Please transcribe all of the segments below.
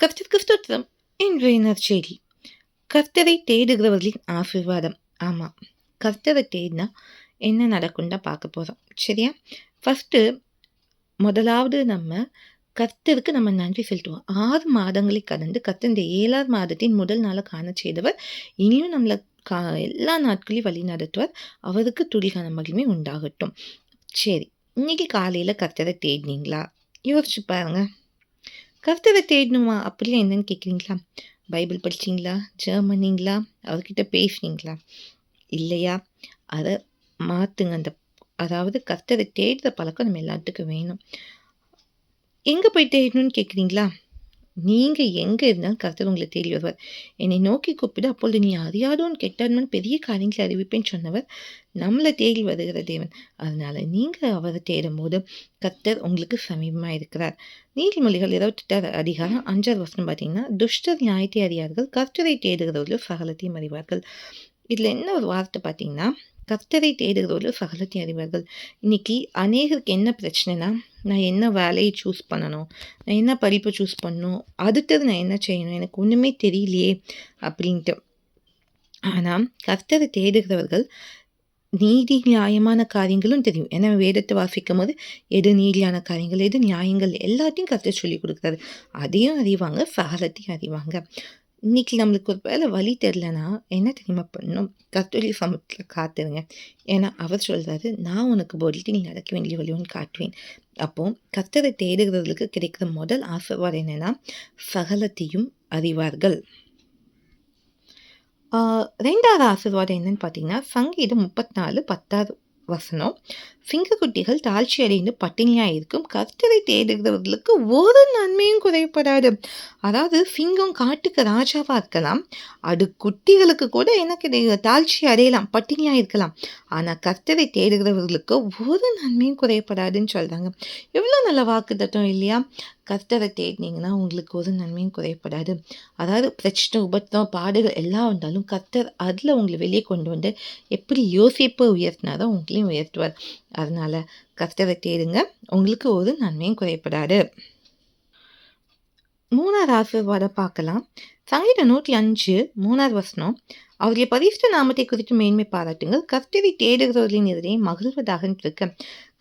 கர்த்தருக்கு ஸ்தோத்திரம் இன்றைய நற்செய்தி கர்த்தரை தேடுகிறவர்களின் ஆசீர்வாதம். ஆமாம் கர்த்தரை தேடினா என்ன நடக்கும்னா பார்க்க போகிறோம் சரியா? ஃபஸ்ட்டு முதலாவது நம்ம கர்த்தருக்கு நம்ம நன்றி செலுத்துவோம். ஆறு மாதங்களை கடந்து கர்த்தர் இந்த ஏழாறு மாதத்தின் முதல் நாளை காண செய்தவர் இனியும் நம்மளை கா எல்லா நாட்களையும் வழி நடத்துவார். அவருக்கு துளிகான மகிமை உண்டாகட்டும். சரி இன்னைக்கு காலையில் கர்த்தரை தேடினீங்களா? யோசிச்சு பாருங்கள் கர்த்தரை தேடணுமா அப்படிலாம் என்னன்னு கேட்குறீங்களா பைபிள் படிச்சிங்களா ஜெர்மனிங்களா அவர்கிட்ட பேசுனீங்களா இல்லையா அதை மாற்றுங்க அந்த அதாவது கர்த்தரை தேடுற பழக்கம் நம்ம எல்லாத்துக்கும் வேணும் எங்கே போய் தேடணும்னு கேட்குறீங்களா நீங்கள் எங்கே இருந்தாலும் கருத்தர் உங்களை தேடி வருவார். என்னை நோக்கி கூப்பிட அப்பொழுது நீ அறியாதோன்னு கெட்டாதவன் பெரிய காரியங்களை அறிவிப்பேன்னு சொன்னவர் நம்மளை தேடி வருகிற தேவன். அதனால் நீங்கள் அவரை தேடும்போது கர்த்தர் உங்களுக்கு சமீபமாக இருக்கிறார். நீதிமொழிகள் இருபத்தெட்டாவது அதிகாரம் அஞ்சாவது வருஷம் பார்த்தீங்கன்னா துஷ்டர் நியாயத்தை அறியார்கள் கர்த்தரை தேடுகிறவர்களும் சகலத்தையும் அறிவார்கள். இதில் என்ன ஒரு வார்த்தை பார்த்தீங்கன்னா கர்த்தரை தேடுகிறவர்கள் சகலத்தையும் அறிவார்கள். இன்றைக்கி அநேகருக்கு என்ன பிரச்சனைனா நான் என்ன வேலையை சூஸ் பண்ணணும்? நான் என்ன படிப்பை சூஸ் பண்ணணும்? அடுத்தது நான் என்ன செய்யணும்? எனக்கு ஒன்றுமே தெரியலையே அப்படின்ட்டு. ஆனால் கர்த்தரை தேடுகிறவர்கள் நீதி நியாயமான காரியங்களும் தெரியும். ஏன்னா வேதத்தை வாசிக்கும் போது எது நீதியான காரியங்கள் எது நியாயங்கள் எல்லாத்தையும் கர்த்தர் சொல்லி கொடுக்குறாரு. அதையும் அறிவாங்க சகலத்தையும் அறிவாங்க. இன்னைக்கு நம்மளுக்கு ஒரு வேலை வழி தெரிலனா என்ன தெரியுமா பண்ணணும்? கத்தோலி சமூகத்தில் காத்துருங்க ஏன்னா அவர் சொல்கிறாரு நான் உனக்கு பொருட்டு நீ நடக்க வேண்டிய வழி ஒன்று காட்டுவேன். அப்போது கத்தரை தேடுகிறவர்களுக்கு கிடைக்கிற முதல் ஆசீர்வாதம் என்னென்னா சகலத்தையும் அறிவார்கள். ரெண்டாவது ஆசீர்வாதம் என்னன்னு பார்த்தீங்கன்னா சங்கீதம் முப்பத்தி நாலு பத்தாவது வசனம். சிங்கக்குட்டிகள் தாழ்ச்சி அடைந்து பட்டினியாக இருக்கும் கர்த்தரை தேடுகிறவர்களுக்கு ஒரு நன்மையும் குறைப்படாது அதாவது சிங்கம் காட்டுக்கு ராஜாவாக இருக்கலாம். அது குட்டிகளுக்கு கூட எனக்கு தாழ்ச்சி அடையலாம் பட்டினியாக இருக்கலாம் ஆனால் கர்த்தரை தேடுகிறவர்களுக்கு ஒரு நன்மையும் குறையப்படாதுன்னு சொல்கிறாங்க எவ்வளோ நல்ல வாக்கு தட்டம் இல்லையா? கர்த்தரை தேடினீங்கன்னா உங்களுக்கு ஒரு நன்மையும் குறையப்படாது. அதாவது பிரச்சனை உபத்தம் பாடுகள் எல்லாம் வந்தாலும் கர்த்தர் அதில் உங்களை வெளியே கொண்டு வந்து எப்படி யோசிப்பை உயர்த்தினாரோ உங்களையும் உயர்த்துவார். அதனால் கர்த்தரை தேடுங்க உங்களுக்கு ஒரு நன்மையும் குறைப்படாது மூணாவது ஆசீர்வாதம் பார்க்கலாம். சங்கீதம் நூற்றி அஞ்சு மூணாவது வசனம். அவருடைய பரிஷ்ட நாமத்தை குறித்து மேன்மை பாராட்டுங்கள். கர்த்தரை தேடுகிறவர்களின் எதிரே மகிழ்வதாக இருக்க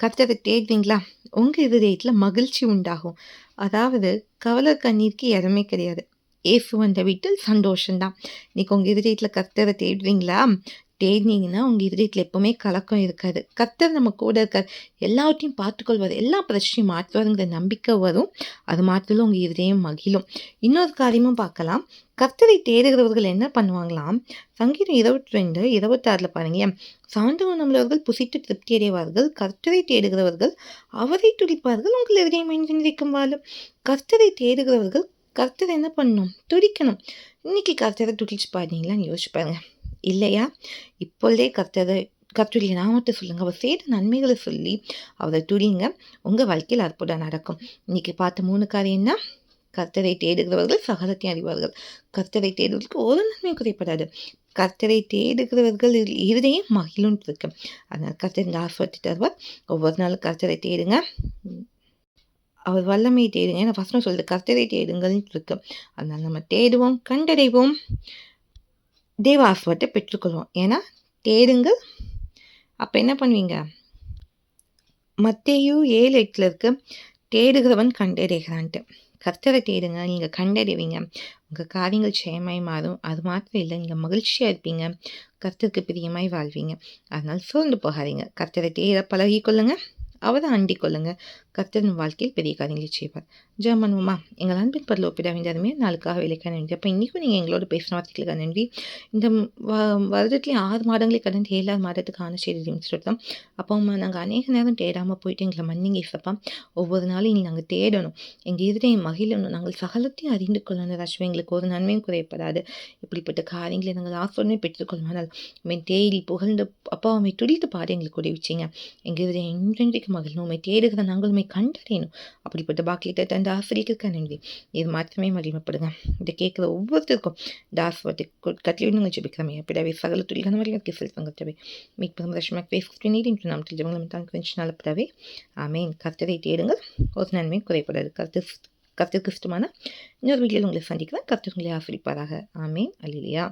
கர்த்தரை தேடுவீங்களா? உங்கள் இதயத்தில் மகிழ்ச்சி உண்டாகும். அதாவது கவலை கண்ணீருக்கு இடமே கிடையாது. ஏசு வந்த வீட்டில் சந்தோஷம்தான். இன்னைக்கு உங்கள் இதயத்தில் கர்த்தரை தேடுவீங்களா? தேடினீங்கன்னா உங்கள் இதயத்தில் எப்போவுமே கலக்கம் இருக்காது. கத்தர் நம்ம கூட இருக்கார். எல்லாவற்றையும் பார்த்துக்கொள்வார். எல்லா பிரச்சனையும் மாற்றுவாருங்கிற நம்பிக்கை வரும். அது மாற்றலும் உங்கள் இதயம் மகிழும். இன்னொரு காரியமும் பார்க்கலாம். கர்த்தரை தேடுகிறவர்கள் என்ன பண்ணுவாங்களாம்? சங்கீதம் இருபத்தி ரெண்டு இருபத்தாறில் பாருங்க. சாந்தவன் நம்மளவர்கள் புசித்து திருப்தி அடைவார்கள் கர்த்தரை தேடுகிறவர்கள் அவரை துடிப்பார்கள் உங்கள் இதயம் என்றிருக்கும் வாழும் கர்த்தரை தேடுகிறவர்கள் கர்த்தர் என்ன பண்ணணும்? துடிக்கணும் இன்னைக்கு கர்த்தரை துடிச்சு பாருங்களான்னு யோசிச்சு பாருங்கள் இல்லையா? இப்பொழுதே கர்த்தரை கர்த்தருடைய நாமத்தை சொல்லுங்கள் அவர் செய்த நன்மைகளை சொல்லி அவரை துடிங்க உங்கள் வாழ்க்கையில் அற்புதம் நடக்கும். இன்னைக்கு பார்த்த மூணு காரியம்னா கர்த்தரை தேடுகிறவர்கள் சகலத்தை அறிவார்கள். கர்த்தரை தேடுவதற்கு ஒரு நன்மையும் குறைப்படாது கர்த்தரை தேடுகிறவர்கள் இருதையும் மகிழும் இருக்கு. அதனால் கர்த்தர் ஆஸ்வத்தி தருவார் ஒவ்வொரு நாளும் கர்த்தரை தேடுங்க. அவர் வல்லமையை தேடுங்க. ஏன்னா ஃபஸ்ட் சொல்லுது கர்த்தரை தேடுங்கள்னு இருக்கு. அதனால் நம்ம தேடுவோம் கண்டடைவோம். தேவ ஆசிர்வாதத்தை பெற்றுக்கொள்வோம். ஏன்னா தேடுங்கள் அப்போ என்ன பண்ணுவீங்க? மத்தேயும் ஏழு எட்டில் இருக்க தேடுகிறவன் கண்டடைகிறான்ட்டு. கர்த்தரை தேடுங்க நீங்கள் கண்டடைவீங்க. உங்கள் காரியங்கள் ஜெயமாய் மாறும். அது மாத்திரம் இல்லை நீங்கள் மகிழ்ச்சியாக இருப்பீங்க. கர்த்தருக்கு பிரியமாய் வாழ்வீங்க. அதனால் சோர்ந்து போகாதீங்க. கர்த்தரை தேட பழகி கொள்ளுங்கள் அவரை அண்டிக்கொள்ளுங்க கர்த்தன் வாழ்க்கையில் பெரிய காரியங்களை செய்வார். ஜெர்மனுமா எங்கள் அன்பின் பதில் ஒப்பிட வேண்டியதுமே நாளுக்காக வேலைக்கான நன்றி. அப்போ இன்றைக்கும் நீங்கள் எங்களோட பேசின வார்த்தைகளுக்கு நன்றி. இந்த வருடத்துலேயும் ஆறு மாதங்களை கடந்து ஏழாவது மாதத்துக்கான செய்தி சொல்லிட்டோம் அப்போ நாங்கள் அநேக நேரம் தேடாமல் போயிட்டு எங்களை மன்னிங்க இசப்பா ஒவ்வொரு நாளும் இனி நாங்கள் தேடணும். எங்கள் இதரையும் மகிழணும் நாங்கள் சகலத்தையும் அறிந்து கொள்ளணும். ராஜ்வம் எங்களுக்கு ஒரு நன்மையும் குறையப்படாது. இப்படிப்பட்ட காரியங்களை நாங்கள் ஆசோடனே பெற்றுக்கொள்வானால் மே தேடி புகழ்ந்து அப்பா துடித்து பாடு எங்களுக்கு உதவிச்சிங்க எங்கள் இதை இன்றைக்கு மகிழணும் உண்மை தேடுகிற நாங்கள் கண்டறியணும். அப்படிப்பட்ட பாக்கியத்தை தந்த ஆசிரியருக்கு நன்றி இது மாத்திரமே மகிமைப்படுங்க. இதை கேட்குற ஒவ்வொருத்தருக்கும் தாஸ்வத்தை கட்டிலிடுங்க ஜெபிக்கிறோமே. எப்படியாவே சகல துளிகான மாதிரி எனக்கு செலுத்தங்கட்டவே மீட்பும் ரஷ்மக் பேஸ்க்கு நாம் தெரிஞ்சவங்களும் தான் கொஞ்ச நாள் ஆமேன். கர்த்தரை தேடுங்கள். ஒரு நன்மை குறைப்படாது கருத்து கருத்து கிறிஸ்துமான இன்னொரு வீட்டில் உங்களை சந்திக்கிறேன். கருத்து உங்களை ஆசிரிப்பாராக. ஆமேன். அல்லையா